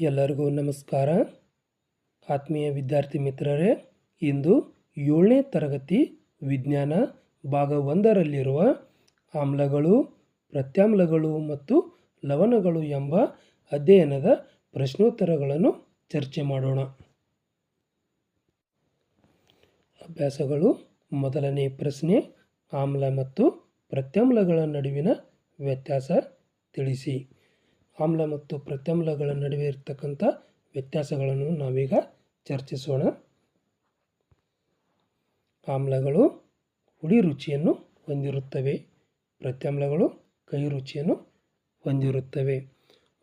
ಎಲ್ಲರಿಗೂ ನಮಸ್ಕಾರ. ಆತ್ಮೀಯ ವಿದ್ಯಾರ್ಥಿ ಮಿತ್ರರೇ, ಇಂದು ಏಳನೇ ತರಗತಿ ವಿಜ್ಞಾನ ಭಾಗ ಒಂದರಲ್ಲಿರುವ ಆಮ್ಲಗಳು, ಪ್ರತ್ಯಾಮ್ಲಗಳು ಮತ್ತು ಲವಣಗಳು ಎಂಬ ಅಧ್ಯಯನದ ಪ್ರಶ್ನೋತ್ತರಗಳನ್ನು ಚರ್ಚೆ ಮಾಡೋಣ. ಅಭ್ಯಾಸಗಳು. ಮೊದಲನೇ ಪ್ರಶ್ನೆ, ಆಮ್ಲ ಮತ್ತು ಪ್ರತ್ಯಾಮ್ಲಗಳ ನಡುವಿನ ವ್ಯತ್ಯಾಸ ತಿಳಿಸಿ. ಆಮ್ಲ ಮತ್ತು ಪ್ರತ್ಯಾಮ್ಲಗಳ ನಡುವೆ ಇರತಕ್ಕಂಥ ವ್ಯತ್ಯಾಸಗಳನ್ನು ನಾವೀಗ ಚರ್ಚಿಸೋಣ. ಆಮ್ಲಗಳು ಹುಳಿ ರುಚಿಯನ್ನು ಹೊಂದಿರುತ್ತವೆ. ಪ್ರತ್ಯಾಮ್ಲಗಳು ಕಹಿ ರುಚಿಯನ್ನು ಹೊಂದಿರುತ್ತವೆ.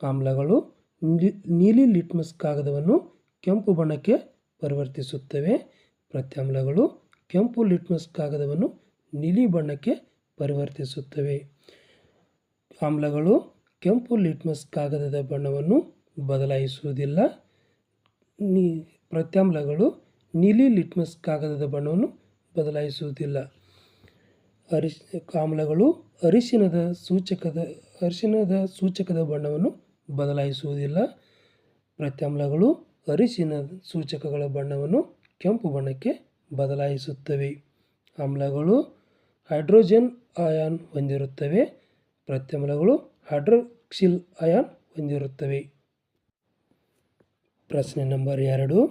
ಆಮ್ಲಗಳು ನೀಲಿ ನೀಲಿ ಲಿಟ್ಮಸ್ ಕಾಗದವನ್ನು ಕೆಂಪು ಬಣ್ಣಕ್ಕೆ ಪರಿವರ್ತಿಸುತ್ತವೆ. ಪ್ರತ್ಯಾಮ್ಲಗಳು ಕೆಂಪು ಲಿಟ್ಮಸ್ ಕಾಗದವನ್ನು ನೀಲಿ ಬಣ್ಣಕ್ಕೆ ಪರಿವರ್ತಿಸುತ್ತವೆ. ಆಮ್ಲಗಳು ಕೆಂಪು ಲಿಟ್ಮಸ್ ಕಾಗದದ ಬಣ್ಣವನ್ನು ಬದಲಾಯಿಸುವುದಿಲ್ಲ. ನೀ, ಪ್ರತ್ಯಾಮ್ಲಗಳು ನೀಲಿ ಲಿಟ್ಮಸ್ ಕಾಗದದ ಬಣ್ಣವನ್ನು ಬದಲಾಯಿಸುವುದಿಲ್ಲ. ಅರಿಶ್ ಆಮ್ಲಗಳು ಅರಿಶಿನದ ಸೂಚಕದ ಅರಿಶಿನದ ಸೂಚಕದ ಬಣ್ಣವನ್ನು ಬದಲಾಯಿಸುವುದಿಲ್ಲ. ಪ್ರತ್ಯಾಮ್ಲಗಳು ಅರಿಶಿನ ಸೂಚಕಗಳ ಬಣ್ಣವನ್ನು ಕೆಂಪು ಬಣ್ಣಕ್ಕೆ ಬದಲಾಯಿಸುತ್ತವೆ. ಆಮ್ಲಗಳು ಹೈಡ್ರೋಜನ್ ಅಯಾನ್ ಹೊಂದಿರುತ್ತವೆ. ಪ್ರತ್ಯಾಮ್ಲಗಳು ಹೈಡ್ರೋಕ್ಸಿಲ್ ಅಯಾನ್ ಹೊಂದಿರುತ್ತವೆ. ಪ್ರಶ್ನೆ ನಂಬರ್ ಎರಡು.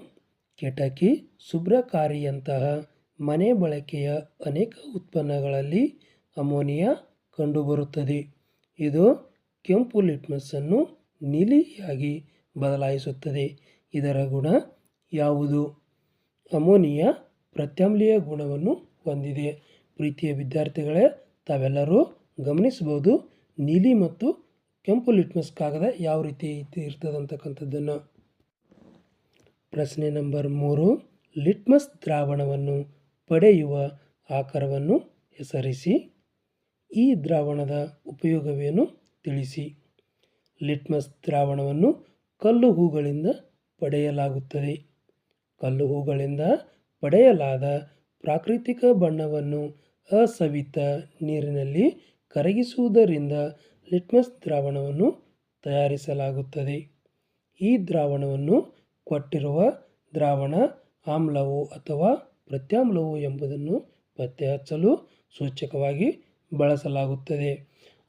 ಕಿಟಕಿ ಶುಭ್ರಕಾರಿಯಂತಹ ಮನೆ ಬಳಕೆಯ ಅನೇಕ ಉತ್ಪನ್ನಗಳಲ್ಲಿ ಅಮೋನಿಯಾ ಕಂಡುಬರುತ್ತದೆ. ಇದು ಕೆಂಪು ಲಿಟ್ಮಸ್ಸನ್ನು ನೀಲಿಯಾಗಿ ಬದಲಾಯಿಸುತ್ತದೆ. ಇದರ ಗುಣ ಯಾವುದು? ಅಮೋನಿಯಾ ಪ್ರತ್ಯಾಮ್ಲೀಯ ಗುಣವನ್ನು ಹೊಂದಿದೆ. ಪ್ರೀತಿಯ ವಿದ್ಯಾರ್ಥಿಗಳೇ, ತಾವೆಲ್ಲರೂ ಗಮನಿಸಬಹುದು ನೀಲಿ ಮತ್ತು ಕೆಂಪು ಲಿಟ್ಮಸ್ ಕಾಗದ ಯಾವ ರೀತಿ ಇರ್ತದೆ ಅಂತಕ್ಕಂಥದ್ದನ್ನು ಪ್ರಶ್ನೆ ನಂಬರ್ ಮೂರು ಲಿಟ್ಮಸ್ ದ್ರಾವಣವನ್ನು ಪಡೆಯುವ ಆಕಾರವನ್ನು ಹೆಸರಿಸಿ. ಈ ದ್ರಾವಣದ ಉಪಯೋಗವೇನು ತಿಳಿಸಿ. ಲಿಟ್ಮಸ್ ದ್ರಾವಣವನ್ನು ಕಲ್ಲು ಹೂಗಳಿಂದ ಪಡೆಯಲಾಗುತ್ತದೆ. ಕಲ್ಲು ಹೂಗಳಿಂದ ಪಡೆಯಲಾದ ಪ್ರಾಕೃತಿಕ ಬಣ್ಣವನ್ನು ಅಸವಿತ ನೀರಿನಲ್ಲಿ ಕರಗಿಸುವುದರಿಂದ ಲಿಟ್ಮಸ್ ದ್ರಾವಣವನ್ನು ತಯಾರಿಸಲಾಗುತ್ತದೆ. ಈ ದ್ರಾವಣವನ್ನು ಕೊಟ್ಟಿರುವ ದ್ರಾವಣ ಆಮ್ಲವು ಅಥವಾ ಪ್ರತ್ಯಾಮ್ಲವು ಎಂಬುದನ್ನು ಪತ್ತೆ ಹಚ್ಚಲು ಸೂಚಕವಾಗಿ ಬಳಸಲಾಗುತ್ತದೆ.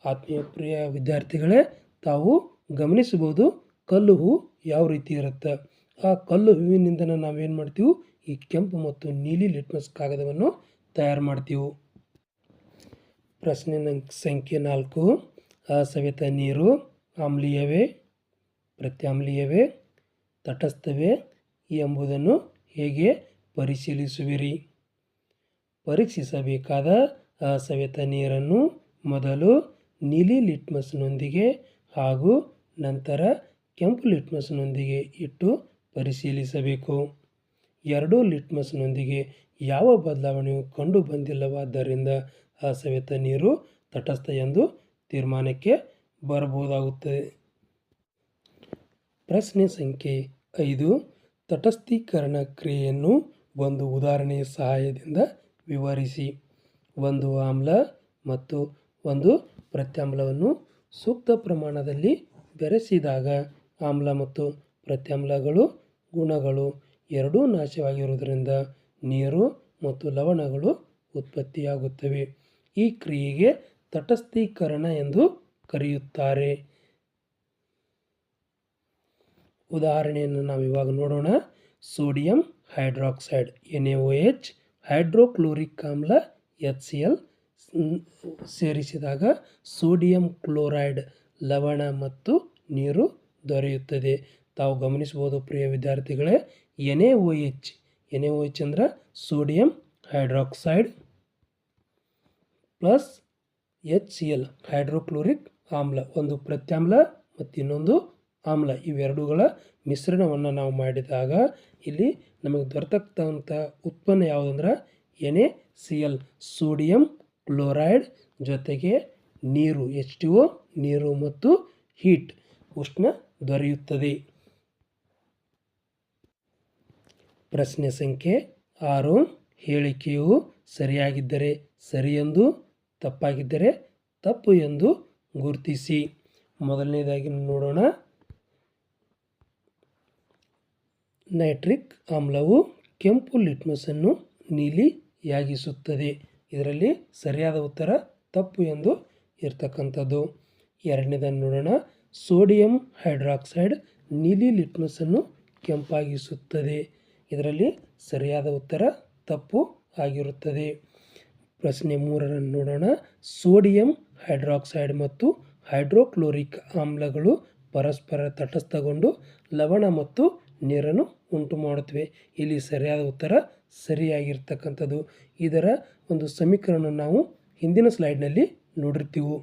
ಆತ್ಮೀಯ ಪ್ರಿಯ ವಿದ್ಯಾರ್ಥಿಗಳೇ, ತಾವು ಗಮನಿಸಬಹುದು ಕಲ್ಲು ಹೂ ಯಾವ ರೀತಿ ಇರುತ್ತೆ. ಆ ಕಲ್ಲು ಹೂವಿನಿಂದ ನಾವೇನು ಮಾಡ್ತೀವಿ, ಈ ಕೆಂಪು ಮತ್ತು ನೀಲಿ ಲಿಟ್ಮಸ್ ಕಾಗದವನ್ನು ತಯಾರು ಮಾಡ್ತೀವಿ. ಪ್ರಶ್ನೆ ಸಂಖ್ಯೆ ನಾಲ್ಕು ಅಸವೆತ ನೀರು, ಆಮ್ಲೀಯವೇ, ಪ್ರತ್ಯಾಮ್ಲೀಯವೇ, ತಟಸ್ಥವೇ ಎಂಬುದನ್ನು ಹೇಗೆ ಪರಿಶೀಲಿಸುವಿರಿ? ಪರೀಕ್ಷಿಸಬೇಕಾದ ಅಸವೆತ ನೀರನ್ನು ಮೊದಲು ನೀಲಿ ಲಿಟ್ಮಸ್ನೊಂದಿಗೆ ಹಾಗೂ ನಂತರ ಕೆಂಪು ಲಿಟ್ಮಸ್ನೊಂದಿಗೆ ಇಟ್ಟು ಪರಿಶೀಲಿಸಬೇಕು. ಎರಡೂ ಲಿಟ್ಮಸ್ನೊಂದಿಗೆ ಯಾವ ಬದಲಾವಣೆಯು ಕಂಡು ಬಂದಿಲ್ಲವಾದ್ದರಿಂದ ಅಸವೆತ ನೀರು ತಟಸ್ಥ ಎಂದು ತೀರ್ಮಾನಕ್ಕೆ ಬರಬಹುದಾಗುತ್ತದೆ ಪ್ರಶ್ನೆ ಸಂಖ್ಯೆ ಐದು. ತಟಸ್ಥೀಕರಣ ಕ್ರಿಯೆಯನ್ನು ಒಂದು ಉದಾಹರಣೆಯ ಸಹಾಯದಿಂದ ವಿವರಿಸಿ. ಒಂದು ಆಮ್ಲ ಮತ್ತು ಒಂದು ಪ್ರತ್ಯಾಮ್ಲವನ್ನು ಸೂಕ್ತ ಪ್ರಮಾಣದಲ್ಲಿ ಬೆರೆಸಿದಾಗ ಆಮ್ಲ ಮತ್ತು ಪ್ರತ್ಯಾಮ್ಲಗಳು ಗುಣಗಳು ಎರಡೂ ನಾಶವಾಗಿರುವುದರಿಂದ ನೀರು ಮತ್ತು ಲವಣಗಳು ಉತ್ಪತ್ತಿಯಾಗುತ್ತವೆ. ಈ ಕ್ರಿಯೆಗೆ ತಟಸ್ಥೀಕರಣ ಎಂದು ಕರೆಯುತ್ತಾರೆ. ಉದಾಹರಣೆಯನ್ನು ನಾವು ಇವಾಗ ನೋಡೋಣ. Sodium hydroxide N A O H hydrochloric ಆಮ್ಲ ಎಚ್ ಸಿ ಎಲ್ ಸೇರಿಸಿದಾಗ ಸೋಡಿಯಂ ಕ್ಲೋರೈಡ್ ಲವಣ ಮತ್ತು ನೀರು ದೊರೆಯುತ್ತದೆ. ತಾವು ಗಮನಿಸಬಹುದು ಪ್ರಿಯ ವಿದ್ಯಾರ್ಥಿಗಳೇ N A O H N A O H ಅಂದ್ರೆ sodium hydroxide plus H C L hydrochloric ಆಮ್ಲ, ಒಂದು ಪ್ರತ್ಯಾಮ್ಲ ಮತ್ತು ಇನ್ನೊಂದು ಆಮ್ಲ. ಇವೆರಡುಗಳ ಮಿಶ್ರಣವನ್ನು ನಾವು ಮಾಡಿದಾಗ ಇಲ್ಲಿ ನಮಗೆ ದೊರೆತಕ್ಕಂಥ ಉತ್ಪನ್ನ ಯಾವುದಂದ್ರೆ N A C L, sodium chloride ಜೊತೆಗೆ ನೀರು, ಎಚ್ ಟಿ ಒ, ನೀರು ಮತ್ತು ಹೀಟ್ ಉಷ್ಣ ದೊರೆಯುತ್ತದೆ. ಪ್ರಶ್ನೆ ಸಂಖ್ಯೆ ಆರು, ಹೇಳಿಕೆಯು ಸರಿಯಾಗಿದ್ದರೆ ಸರಿ ಎಂದು ತಪ್ಪಾಗಿದ್ದರೆ ತಪ್ಪು ಎಂದು ಗುರುತಿಸಿ. ಮೊದಲನೇದಾಗಿ ನೋಡೋಣ. ನೈಟ್ರಿಕ್ ಆಮ್ಲವು ಕೆಂಪು ಲಿಟ್ಮಸನ್ನು ನೀಲಿಯಾಗಿಸುತ್ತದೆ. ಇದರಲ್ಲಿ ಸರಿಯಾದ ಉತ್ತರ ತಪ್ಪು ಎಂದು ಇರ್ತಕ್ಕಂಥದ್ದು. ಎರಡನೇದನ್ನು ನೋಡೋಣ. ಸೋಡಿಯಂ ಹೈಡ್ರಾಕ್ಸೈಡ್ ನೀಲಿ ಲಿಟ್ಮಸನ್ನು ಕೆಂಪಾಗಿಸುತ್ತದೆ. ಇದರಲ್ಲಿ ಸರಿಯಾದ ಉತ್ತರ ತಪ್ಪು ಆಗಿರುತ್ತದೆ. ಪ್ರಶ್ನೆ ಮೂರರನ್ನು ನೋಡೋಣ. ಸೋಡಿಯಂ ಹೈಡ್ರಾಕ್ಸೈಡ್ ಮತ್ತು ಹೈಡ್ರೋಕ್ಲೋರಿಕ್ ಆಮ್ಲಗಳು ಪರಸ್ಪರ ತಟಸ್ಥಗೊಂಡು ಲವಣ ಮತ್ತು ನೀರನ್ನು ಉಂಟು ಮಾಡುತ್ತವೆ ಇಲ್ಲಿ ಸರಿಯಾದ ಉತ್ತರ ಸರಿಯಾಗಿರ್ತಕ್ಕಂಥದ್ದು. ಇದರ ಒಂದು ಸಮೀಕರಣ ನಾವು ಹಿಂದಿನ ಸ್ಲೈಡ್ನಲ್ಲಿ ನೋಡಿರ್ತೀವಿ.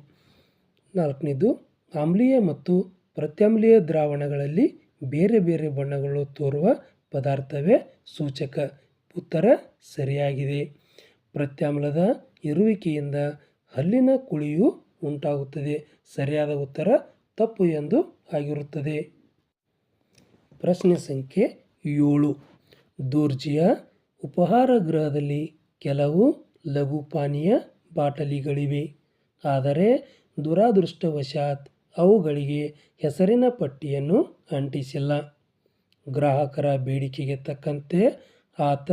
ನಾಲ್ಕನೇದು, ಆಮ್ಲೀಯ ಮತ್ತು ಪ್ರತ್ಯಾಮ್ಲೀಯ ದ್ರಾವಣಗಳಲ್ಲಿ ಬೇರೆ ಬೇರೆ ಬಣ್ಣಗಳು ತೋರುವ ಪದಾರ್ಥವೇ ಸೂಚಕ. ಉತ್ತರ ಸರಿಯಾಗಿದೆ. ಪ್ರತ್ಯಾಮ್ಲದ ಇರುವಿಕೆಯಿಂದ ಹಲ್ಲಿನ ಕುಳಿಯು ಉಂಟಾಗುತ್ತದೆ. ಸರಿಯಾದ ಉತ್ತರ ತಪ್ಪು ಎಂದು ಆಗಿರುತ್ತದೆ. ಪ್ರಶ್ನೆ ಸಂಖ್ಯೆ ಏಳು. ದೋರ್ಜಿಯ ಉಪಹಾರ ಗೃಹದಲ್ಲಿ ಕೆಲವು ಲಘು ಪಾನೀಯ ಬಾಟಲಿಗಳಿವೆ. ಆದರೆ ದುರಾದೃಷ್ಟವಶಾತ್ ಅವುಗಳಿಗೆ ಹೆಸರಿನ ಪಟ್ಟಿಯನ್ನು ಅಂಟಿಸಿಲ್ಲ. ಗ್ರಾಹಕರ ಬೇಡಿಕೆಗೆ ತಕ್ಕಂತೆ ಆತ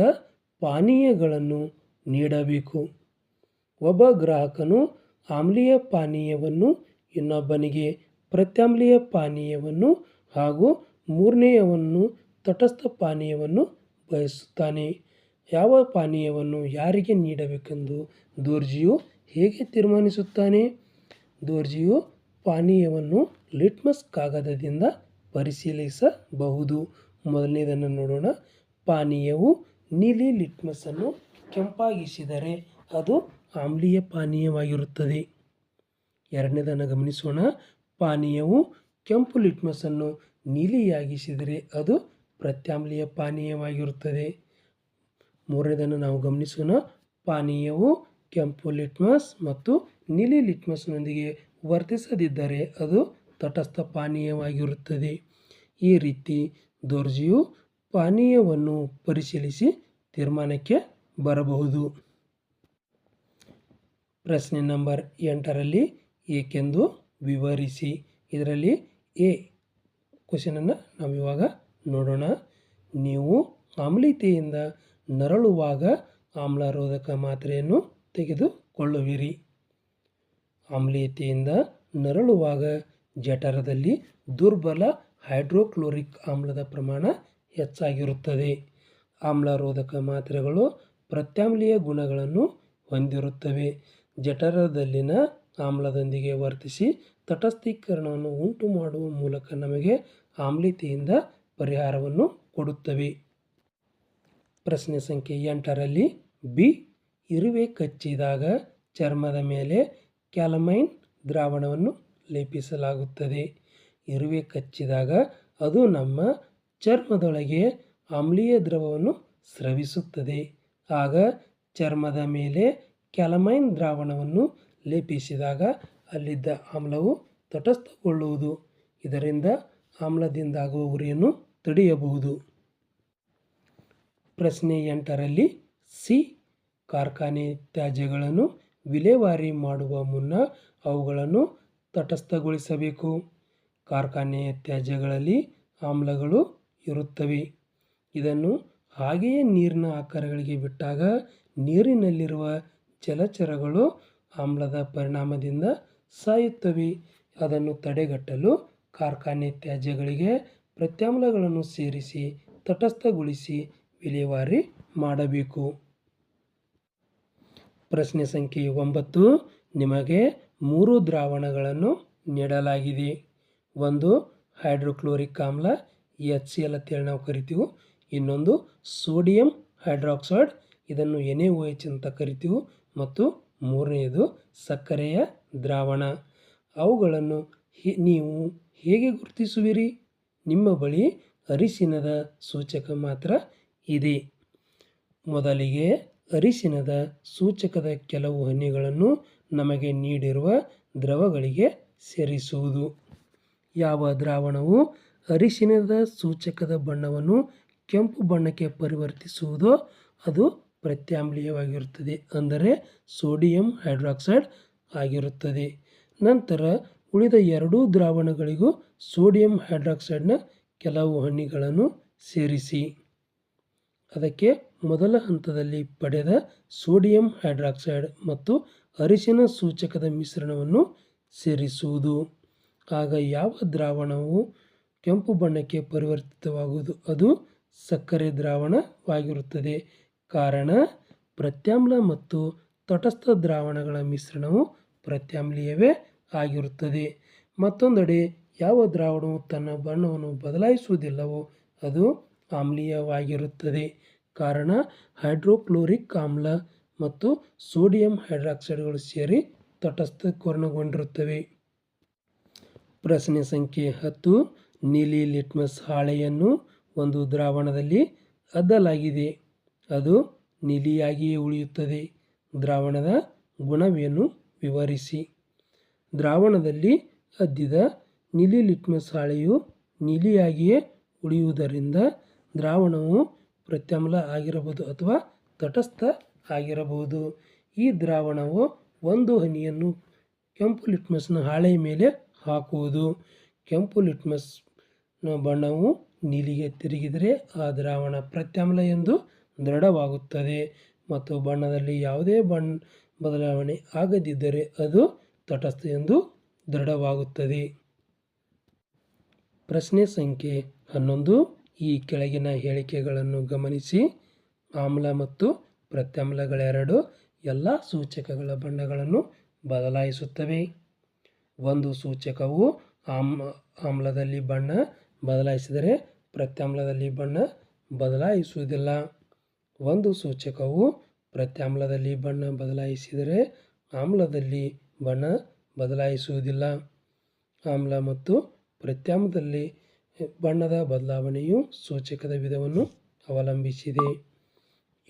ಪಾನೀಯಗಳನ್ನು ನೀಡಬೇಕು. ಒಬ್ಬ ಗ್ರಾಹಕನು ಆಮ್ಲೀಯ ಪಾನೀಯವನ್ನು, ಇನ್ನೊಬ್ಬನಿಗೆ ಪ್ರತ್ಯಾಮ್ಲೀಯ ಪಾನೀಯವನ್ನು ಹಾಗೂ ಮೂರನೆಯವನ್ನು ತಟಸ್ಥ ಪಾನೀಯವನ್ನು ಬಯಸುತ್ತಾನೆ. ಯಾವ ಪಾನೀಯವನ್ನು ಯಾರಿಗೆ ನೀಡಬೇಕೆಂದು ದೋರ್ಜಿಯು ಹೇಗೆ ತೀರ್ಮಾನಿಸುತ್ತಾನೆ? ದೋರ್ಜಿಯು ಪಾನೀಯವನ್ನು ಲಿಟ್ಮಸ್ ಕಾಗದದಿಂದ ಪರಿಶೀಲಿಸಬಹುದು. ಮೊದಲನೇದನ್ನು ನೋಡೋಣ. ಪಾನೀಯವು ನೀಲಿ ಲಿಟ್ಮಸನ್ನು ಕೆಂಪಾಗಿಸಿದರೆ ಅದು ಆಮ್ಲೀಯ ಪಾನೀಯವಾಗಿರುತ್ತದೆ. ಎರಡನೇದನ್ನು ಗಮನಿಸೋಣ. ಪಾನೀಯವು ಕೆಂಪು ಲಿಟ್ಮಸನ್ನು ನೀಲಿಯಾಗಿಸಿದರೆ ಅದು ಪ್ರತ್ಯಾಮ್ಲೀಯ ಪಾನೀಯವಾಗಿರುತ್ತದೆ. ಮೂರನೇದನ್ನು ನಾವು ಗಮನಿಸೋಣ. ಪಾನೀಯವು ಕೆಂಪು ಲಿಟ್ಮಸ್ ಮತ್ತು ನೀಲಿ ಲಿಟ್ಮಸ್ನೊಂದಿಗೆ ವರ್ತಿಸದಿದ್ದರೆ ಅದು ತಟಸ್ಥ ಪಾನೀಯವಾಗಿರುತ್ತದೆ. ಈ ರೀತಿ ದೋರ್ಜಿಯು ಪಾನೀಯವನ್ನು ಪರಿಶೀಲಿಸಿ ತೀರ್ಮಾನಕ್ಕೆ ಬರಬಹುದು. ಪ್ರಶ್ನೆ ನಂಬರ್ ಎಂಟರಲ್ಲಿ ಏಕೆಂದು ವಿವರಿಸಿ. ಇದರಲ್ಲಿ ಎ ಕ್ವಶನನ್ನು ನಾವು ಇವಾಗ ನೋಡೋಣ. ನೀವು ಆಮ್ಲೀಯತೆಯಿಂದ ನರಳುವಾಗ ಆಮ್ಲರೋಧಕ ಮಾತ್ರೆಯನ್ನು ತೆಗೆದುಕೊಳ್ಳುವಿರಿ. ಆಮ್ಲೀಯತೆಯಿಂದ ನರಳುವಾಗ ಜಠರದಲ್ಲಿ ದುರ್ಬಲ ಹೈಡ್ರೋಕ್ಲೋರಿಕ್ ಆಮ್ಲದ ಪ್ರಮಾಣ ಹೆಚ್ಚಾಗಿರುತ್ತದೆ. ಆಮ್ಲರೋಧಕ ಮಾತ್ರೆಗಳು ಪ್ರತ್ಯಾಮ್ಲೀಯ ಗುಣಗಳನ್ನು ಹೊಂದಿರುತ್ತವೆ. ಜಠರದಲ್ಲಿನ ಆಮ್ಲದೊಂದಿಗೆ ವರ್ತಿಸಿ ತಟಸ್ಥೀಕರಣವನ್ನು ಉಂಟು ಮಾಡುವ ಮೂಲಕ ನಮಗೆ ಆಮ್ಲೀತೆಯಿಂದ ಪರಿಹಾರವನ್ನು ಕೊಡುತ್ತವೆ. ಪ್ರಶ್ನೆ ಸಂಖ್ಯೆ ಎಂಟರಲ್ಲಿ ಬಿ, ಇರುವೆ ಕಚ್ಚಿದಾಗ ಚರ್ಮದ ಮೇಲೆ ಕ್ಯಾಲಮೈನ್ ದ್ರಾವಣವನ್ನು ಲೇಪಿಸಲಾಗುತ್ತದೆ. ಇರುವೆ ಕಚ್ಚಿದಾಗ ಅದು ನಮ್ಮ ಚರ್ಮದೊಳಗೆ ಆಮ್ಲೀಯ ದ್ರವವನ್ನು ಸ್ರವಿಸುತ್ತದೆ. ಆಗ ಚರ್ಮದ ಮೇಲೆ ಕ್ಯಾಲಮೈನ್ ದ್ರಾವಣವನ್ನು ಲೇಪಿಸಿದಾಗ ಅಲ್ಲಿದ್ದ ಆಮ್ಲವು ತಟಸ್ಥಗೊಳ್ಳುವುದು. ಇದರಿಂದ ಆಮ್ಲದಿಂದಾಗುವ ಉರಿಯನ್ನು ತಡೆಯಬಹುದು. ಪ್ರಶ್ನೆ ಎಂಟರಲ್ಲಿ ಸಿ. ಕಾರ್ಖಾನೆ ತ್ಯಾಜ್ಯಗಳನ್ನು ವಿಲೇವಾರಿ ಮಾಡುವ ಮುನ್ನ ಅವುಗಳನ್ನು ತಟಸ್ಥಗೊಳಿಸಬೇಕು. ಕಾರ್ಖಾನೆಯ ತ್ಯಾಜ್ಯಗಳಲ್ಲಿ ಆಮ್ಲಗಳು ಇರುತ್ತವೆ. ಇದನ್ನು ಹಾಗೆಯೇ ನೀರಿನ ಆಕಾರಗಳಿಗೆ ಬಿಟ್ಟಾಗ ನೀರಿನಲ್ಲಿರುವ ಜಲಚರಗಳು ಆಮ್ಲದ ಪರಿಣಾಮದಿಂದ ಸಾಯುತ್ತವೆ. ಅದನ್ನು ತಡೆಗಟ್ಟಲು ಕಾರ್ಖಾನೆ ತ್ಯಾಜ್ಯಗಳಿಗೆ ಪ್ರತ್ಯಾಮ್ಲಗಳನ್ನು ಸೇರಿಸಿ, ತಟಸ್ಥಗೊಳಿಸಿ ವಿಲೇವಾರಿ ಮಾಡಬೇಕು. ಪ್ರಶ್ನೆ ಸಂಖ್ಯೆ ಒಂಬತ್ತು. ನಿಮಗೆ ಮೂರು ದ್ರಾವಣಗಳನ್ನು ನೀಡಲಾಗಿದೆ. ಒಂದು ಹೈಡ್ರೋಕ್ಲೋರಿಕ್ ಆಮ್ಲ, ಎಚ್ ಸಿ ಎಲ್ ಅಂತೇಳಿ ನಾವು ಕರಿತೀವಿ. ಇನ್ನೊಂದು ಸೋಡಿಯಂ ಹೈಡ್ರಾಕ್ಸೈಡ್. ಇದನ್ನು ಎನೆ ಒ ಎಚ್ ಅಂತ ಕರಿತೀವಿ. ಮತ್ತು ಮೂರನೆಯದು ಸಕ್ಕರೆಯ ದ್ರಾವಣ. ಅವುಗಳನ್ನು ಹೇ, ನೀವು ಹೇಗೆ ಗುರುತಿಸುವಿರಿ? ನಿಮ್ಮ ಬಳಿ ಅರಿಶಿನದ ಸೂಚಕ ಮಾತ್ರ ಇದೆ. ಮೊದಲಿಗೆ ಅರಿಶಿನದ ಸೂಚಕದ ಕೆಲವು ಹನಿಗಳನ್ನು ನಮಗೆ ನೀಡಿರುವ ದ್ರವಗಳಿಗೆ ಸೇರಿಸುವುದು. ಯಾವ ದ್ರಾವಣವು ಅರಿಶಿನದ ಸೂಚಕದ ಬಣ್ಣವನ್ನು ಕೆಂಪು ಬಣ್ಣಕ್ಕೆ ಪರಿವರ್ತಿಸುವುದು ಅದು ಪ್ರತ್ಯಾಮ್ಲೀಯವಾಗಿರುತ್ತದೆ, ಅಂದರೆ ಸೋಡಿಯಂ ಹೈಡ್ರಾಕ್ಸೈಡ್ ಆಗಿರುತ್ತದೆ. ನಂತರ ಉಳಿದ ಎರಡೂ ದ್ರಾವಣಗಳಿಗೂ ಸೋಡಿಯಂ ಹೈಡ್ರಾಕ್ಸೈಡ್ನ ಕೆಲವು ಹನಿಗಳನ್ನು ಸೇರಿಸಿ. ಅದಕ್ಕೆ ಮೊದಲ ಹಂತದಲ್ಲಿ ಪಡೆದ ಸೋಡಿಯಂ ಹೈಡ್ರಾಕ್ಸೈಡ್ ಮತ್ತು ಅರಿಶಿನ ಸೂಚಕದ ಮಿಶ್ರಣವನ್ನು ಸೇರಿಸುವುದು. ಆಗ ಯಾವ ದ್ರಾವಣವು ಕೆಂಪು ಬಣ್ಣಕ್ಕೆ ಪರಿವರ್ತಿತವಾಗುವುದು, ಅದು ಸಕ್ಕರೆ ದ್ರಾವಣವಾಗಿರುತ್ತದೆ. ಕಾರಣ, ಪ್ರತ್ಯಾಮ್ಲ ಮತ್ತು ತಟಸ್ಥ ದ್ರಾವಣಗಳ ಮಿಶ್ರಣವು ಪ್ರತ್ಯಾಮ್ಲೀಯವೇ ಆಗಿರುತ್ತದೆ. ಮತ್ತೊಂದೆಡೆ, ಯಾವ ದ್ರಾವಣವು ತನ್ನ ಬಣ್ಣವನ್ನು ಬದಲಾಯಿಸುವುದಿಲ್ಲವೋ ಅದು ಆಮ್ಲೀಯವಾಗಿರುತ್ತದೆ. ಕಾರಣ, ಹೈಡ್ರೋಕ್ಲೋರಿಕ್ ಆಮ್ಲ ಮತ್ತು ಸೋಡಿಯಂ ಹೈಡ್ರಾಕ್ಸೈಡ್ಗಳು ಸೇರಿ ತಟಸ್ಥೀಕರಣಗೊಂಡಿರುತ್ತವೆ ಪ್ರಶ್ನೆ ಸಂಖ್ಯೆ ಹತ್ತು, ನೀಲಿ ಲಿಟ್ಮಸ್ ಹಾಳೆಯನ್ನು ಒಂದು ದ್ರಾವಣದಲ್ಲಿ ಅದ್ದಲಾಗಿದೆ ಅದು ನೀಲಿಯಾಗಿಯೇ ಉಳಿಯುತ್ತದೆ. ದ್ರಾವಣದ ಗುಣವೇನು? ವಿವರಿಸಿ. ದ್ರಾವಣದಲ್ಲಿ ಅದ್ದಿದ ನೀಲಿ ಲಿಟ್ಮಸ್ ಹಾಳೆಯು ನೀಲಿಯಾಗಿಯೇ ಉಳಿಯುವುದರಿಂದ ದ್ರಾವಣವು ಪ್ರತ್ಯಮ್ಲ ಆಗಿರಬಹುದು ಅಥವಾ ತಟಸ್ಥ ಆಗಿರಬಹುದು. ಈ ದ್ರಾವಣವು ಒಂದು ಹನಿಯನ್ನು ಕೆಂಪು ಲಿಟ್ಮಸ್ನ ಹಾಳೆಯ ಮೇಲೆ ಹಾಕುವುದು. ಕೆಂಪು ಲಿಟ್ಮಸ್ನ ಬಣ್ಣವು ನೀಲಿಗೆ ತಿರುಗಿದರೆ ಆ ದ್ರಾವಣ ಪ್ರತ್ಯಾಮ್ಲ ಎಂದು ದೃಢವಾಗುತ್ತದೆ. ಮತ್ತು ಬಣ್ಣದಲ್ಲಿ ಯಾವುದೇ ಬಣ್ಣ ಬದಲಾವಣೆ ಆಗದಿದ್ದರೆ ಅದು ತಟಸ್ಥ ಎಂದು ದೃಢವಾಗುತ್ತದೆ. ಪ್ರಶ್ನೆ ಸಂಖ್ಯೆ ಹನ್ನೊಂದು. ಈ ಕೆಳಗಿನ ಹೇಳಿಕೆಗಳನ್ನು ಗಮನಿಸಿ. ಆಮ್ಲ ಮತ್ತು ಪ್ರತ್ಯಾಮ್ಲಗಳೆರಡು ಎಲ್ಲ ಸೂಚಕಗಳ ಬಣ್ಣಗಳನ್ನು ಬದಲಾಯಿಸುತ್ತವೆ. ಒಂದು ಸೂಚಕವು ಆಮ್ ಆಮ್ಲದಲ್ಲಿ ಬಣ್ಣ ಬದಲಾಯಿಸಿದರೆ ಪ್ರತ್ಯಾಮ್ಲದಲ್ಲಿ ಬಣ್ಣ ಬದಲಾಯಿಸುವುದಿಲ್ಲ. ಒಂದು ಸೂಚಕವು ಪ್ರತ್ಯಾಮ್ಲದಲ್ಲಿ ಬಣ್ಣ ಬದಲಾಯಿಸಿದರೆ ಆಮ್ಲದಲ್ಲಿ ಬಣ್ಣ ಬದಲಾಯಿಸುವುದಿಲ್ಲ. ಆಮ್ಲ ಮತ್ತು ಪ್ರತ್ಯಾಮ್ಲದಲ್ಲಿ ಬಣ್ಣದ ಬದಲಾವಣೆಯು ಸೂಚಕದ ವಿಧವನ್ನು ಅವಲಂಬಿಸಿದೆ.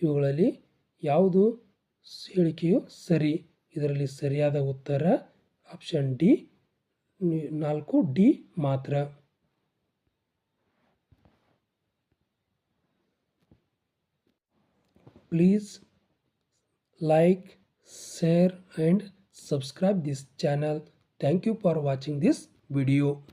ಇವುಗಳಲ್ಲಿ ಯಾವುದು ಹೇಳಿಕೆಯು ಸರಿ, ಇದರಲ್ಲಿ ಸರಿಯಾದ ಉತ್ತರ ಆಪ್ಷನ್ ಡಿ, ನಾಲ್ಕು ಡಿ ಮಾತ್ರ. please like share and subscribe this channel. Thank you for watching this video.